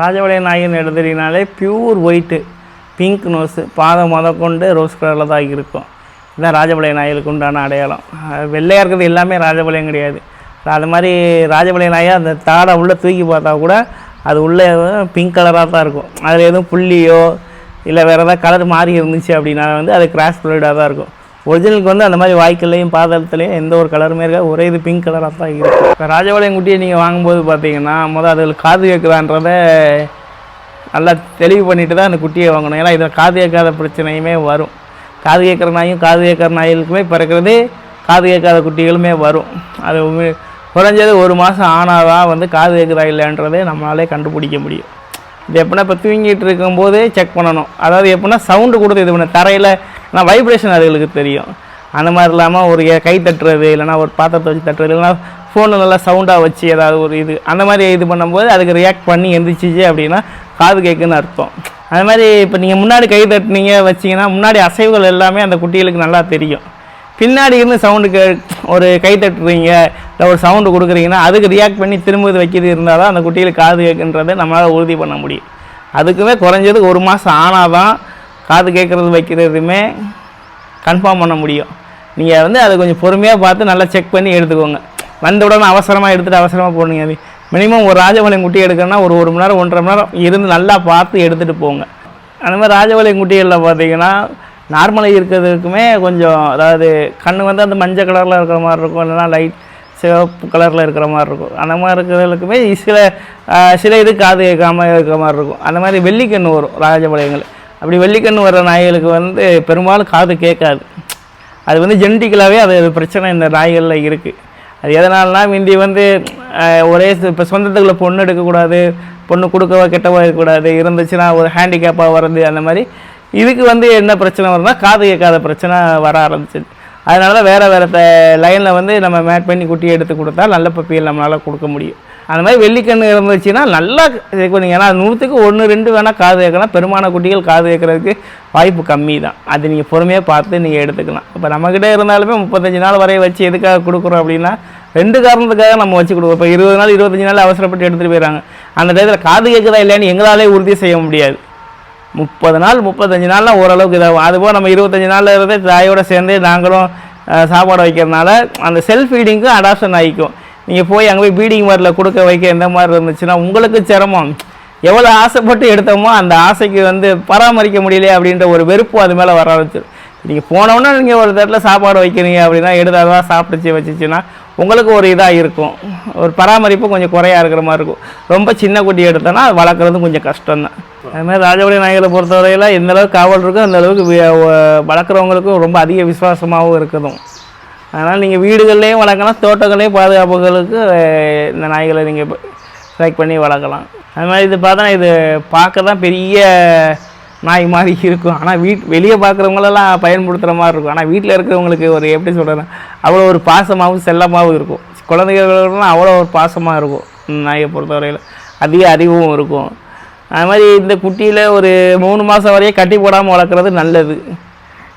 ராஜபாளைய நாயகன் எடுத்துட்டீங்கனாலே pure white pink nose பாதம் மொத கொண்டு ரோஸ் கலரில் தான் இருக்கும். இதுதான் ராஜபாளைய நாய்களுக்கு உண்டான அடையாளம். வெள்ளையாக இருக்கிறது எல்லாமே ராஜபாளையம் கிடையாது. அது மாதிரி ராஜபாளைய நாயை அந்த தாடை உள்ளே தூக்கி பார்த்தா கூட அது உள்ளே பிங்க் கலராக தான் இருக்கும். அதில் எதுவும் புள்ளியோ இல்லை வேறு ஏதாவது கலர் மாறி இருந்துச்சு அப்படின்னா வந்து அது கிராஸ் ப்ளூடாக தான் இருக்கும். ஒரிஜினலுக்கு வந்து அந்த மாதிரி வாய்க்கல்லையும் பாதத்துலேயும் எந்த ஒரு கலருமே இருக்காது. ஒரே இது பிங்க் கலராக தான் இருக்கும் இப்போ ராஜபாளையம் குட்டியை நீங்கள் வாங்கும்போது பார்த்தீங்கன்னா முதல் அதில் காது கேட்குதான்றத நல்லா தெளிவு பண்ணிட்டு தான் அந்த குட்டியை வாங்கணும். ஏன்னா இதில் காது கேட்காத பிரச்சனையுமே வரும். காது கேட்குற நாயும் காது கேட்குற நாய்களுக்குமே பிறக்கிறது காது கேட்காத குட்டிகளுமே வரும். அது குறைஞ்சது ஒரு மாதம் ஆனாதான் வந்து காது கேட்குதா இல்லைன்றதை நம்மளாலே கண்டுபிடிக்க முடியும். இது எப்படின்னா இப்போ தூங்கிட்டு இருக்கும்போதே செக் பண்ணணும். அதாவது எப்படின்னா சவுண்டு கொடுத்து இது பண்ண தரையில் ஆனால் வைப்ரேஷன் அதுகளுக்கு தெரியும். அந்த மாதிரி இல்லாமல் ஒரு கை தட்டுறது இல்லைன்னா ஒரு பாத்திரத்தை வச்சு தட்டுறது இல்லைன்னா ஃபோனில் நல்லா சவுண்டாக வச்சு ஏதாவது ஒரு இது அந்த மாதிரி இது பண்ணும்போது அதுக்கு ரியாக்ட் பண்ணி எந்திரிச்சிச்சு அப்படின்னா காது கேட்குன்னு அர்த்தம். அது மாதிரி இப்போ நீங்கள் முன்னாடி கை தட்டினீங்க வச்சிங்கன்னா முன்னாடி அசைவுகள் எல்லாமே அந்த குட்டிகளுக்கு நல்லா தெரியும். பின்னாடி இருந்து சவுண்டு கே ஒரு கை தட்டுறீங்க இல்லை ஒரு சவுண்டு கொடுக்குறீங்கன்னா அதுக்கு ரியாக்ட் பண்ணி திரும்ப இது வைக்கிறது இருந்தால் தான் அந்த குட்டிகளுக்கு காது கேட்குன்றதை நம்மளால் உறுதி பண்ண முடியும். அதுக்குமே குறைஞ்சது ஒரு மாதம் ஆனால் தான் காது கேட்குறது வைக்கிறதுமே கன்ஃபார்ம் பண்ண முடியும். நீங்கள் வந்து அதை கொஞ்சம் பொறுமையாக பார்த்து நல்லா செக் பண்ணி எடுத்துக்கோங்க. வந்த உடனே அவசரமாக எடுத்துகிட்டு அவசரமாக போனீங்க அது மினிமம் ஒரு ராஜபாளையம் குட்டி எடுக்கணும்னா ஒரு ஒரு மணி நேரம் ஒன்றரை மணி நேரம் இருந்து நல்லா பார்த்து எடுத்துகிட்டு போங்க. அந்த மாதிரி ராஜபாளையம் குட்டிகளில் பார்த்தீங்கன்னா நார்மலாக இருக்கிறதுக்குமே கொஞ்சம் அதாவது கண் வந்து அந்த மஞ்சள் கலரில் இருக்கிற மாதிரி இருக்கும். இல்லைன்னா லைட் சிவப்பு கலரில் இருக்கிற மாதிரி இருக்கும். அந்த மாதிரி இருக்கிறதுக்குமே சில சில இது காது கேட்காம இருக்கிற மாதிரி இருக்கும். அந்த மாதிரி வெள்ளிக்கண் வரும் ராஜபாளையங்கள். அப்படி வெள்ளிக்கண் வர நாய்களுக்கு வந்து பெரும்பாலும் காது கேட்காது. அது வந்து ஜெனட்டிக்கலாகவே அது பிரச்சனை இந்த நாய்களில் இருக்குது அது எதனால்னா முந்தி வந்து ஒரே இப்போ சொந்தத்துக்குள்ள பொண்ணு எடுக்கக்கூடாது பொண்ணு கொடுக்கவா கெட்டவா இருக்கக்கூடாது இருந்துச்சுன்னா ஒரு ஹேண்டிகேப்பாக வர்றது அந்த மாதிரி. இதுக்கு வந்து என்ன பிரச்சனை வரும்னா காது கேட்காத பிரச்சனை வர ஆரம்பிச்சிது அதனால தான் வேறு வேறு லைனில் வந்து நம்ம மேட் பண்ணி குட்டி எடுத்து கொடுத்தா நல்ல பப்பியில் நம்மளால் கொடுக்க முடியும். அந்த மாதிரி வெள்ளிக்கண்ணு இருந்துச்சுன்னா நல்லா கேட்குறீங்க ஏன்னா நூற்றுக்கு ஒன்று ரெண்டு வேணால் காது கேட்கலாம் பெருமான குட்டிகள் காது கேட்குறதுக்கு வாய்ப்பு கம்மி தான். அது நீங்கள் பொறுமையாக பார்த்து நீங்கள் எடுத்துக்கலாம். இப்போ நம்மக்கிட்ட இருந்தாலுமே முப்பத்தஞ்சு நாள் வரைய வச்சு எதுக்காக கொடுக்குறோம் அப்படின்னா ரெண்டு காரணத்துக்காக நம்ம வச்சு கொடுக்குறோம். இப்போ இருபது நாள் இருபத்தஞ்சு நாள் அவசரப்பட்டு எடுத்துகிட்டு போயிடறாங்க அந்த டயத்தில் காது கேட்குதா இல்லையான்னு எங்களாலே உறுதி செய்ய முடியாது. முப்பது நாள் முப்பத்தஞ்சு நாள்லாம் ஓரளவுக்கு இதாகும். அதுபோல் நம்ம இருபத்தஞ்சி நாளில் இருந்து தாயோடு சேர்ந்து நாங்களும் சாப்பாடு வைக்கிறதுனால அந்த செல்ஃப் ஃபீடிங்க்கும் அடாப்ஷன் ஆகிக்கும். நீங்கள் போய் அங்கே போய் பீடிங் மாதிரில கொடுக்க வைக்க எந்த மாதிரி இருந்துச்சுன்னா உங்களுக்கு சிரமம். எவ்வளோ ஆசைப்பட்டு எடுத்தோமோ அந்த ஆசைக்கு வந்து பராமரிக்க முடியலையே அப்படின்ற ஒரு வெறுப்பு அது மேலே வர ஆரம்பிச்சிடும் நீங்கள் போனோன்னா நீங்கள் ஒரு தட்டில் சாப்பாடு வைக்கிறீங்க அப்படின்னா எடுத்தாதான் சாப்பிட்டுச்சு வச்சுச்சுன்னா உங்களுக்கு ஒரு இதாக இருக்கும். ஒரு பராமரிப்பு கொஞ்சம் குறையாக இருக்கிற மாதிரி இருக்கும். ரொம்ப சின்ன குட்டி எடுத்தோன்னா அது வளர்க்குறது கொஞ்சம் கஷ்டம் தான் அதுமாதிரி ராஜபடி நாய்களை பொறுத்தவரையில் எந்தளவுக்கு காவல் இருக்கோ அந்தளவுக்கு வளர்க்குறவங்களுக்கும் ரொம்ப அதிக விசுவாசமாகவும் இருக்குதும். அதனால் நீங்கள் வீடுகள்லேயும் வளர்க்கலாம் தோட்டங்களையும் பாதுகாப்புகளுக்கு இந்த நாய்களை நீங்கள் செலக்ட் பண்ணி வளர்க்கலாம். அது மாதிரி இது பார்த்தா இது பார்க்க தான் பெரிய நாய் மாதிரி இருக்கும். ஆனால் வீட் வெளியே பார்க்குறவங்களெல்லாம் பயன்படுத்துகிற மாதிரி இருக்கும். ஆனால் வீட்டில் இருக்கிறவங்களுக்கு ஒரு எப்படி சொல்கிறேன்னா அவ்வளோ ஒரு பாசமாகவும் செல்லமாகவும் இருக்கும். குழந்தைகளுக்குலாம் அவ்வளோ ஒரு பாசமாக இருக்கும். இந்த நாயை பொறுத்தவரையில் அதிக அறிவும் இருக்கும். அது மாதிரி இந்த குட்டியில் ஒரு மூணு மாதம் வரையே கட்டி போடாமல் வளர்க்குறது நல்லது.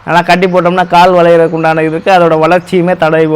ஆனால் கட்டி போட்டோம்னா கால் வளையறதுக்கு உண்டான இதுக்கு அதோட வளர்ச்சியுமே தடை போடும்.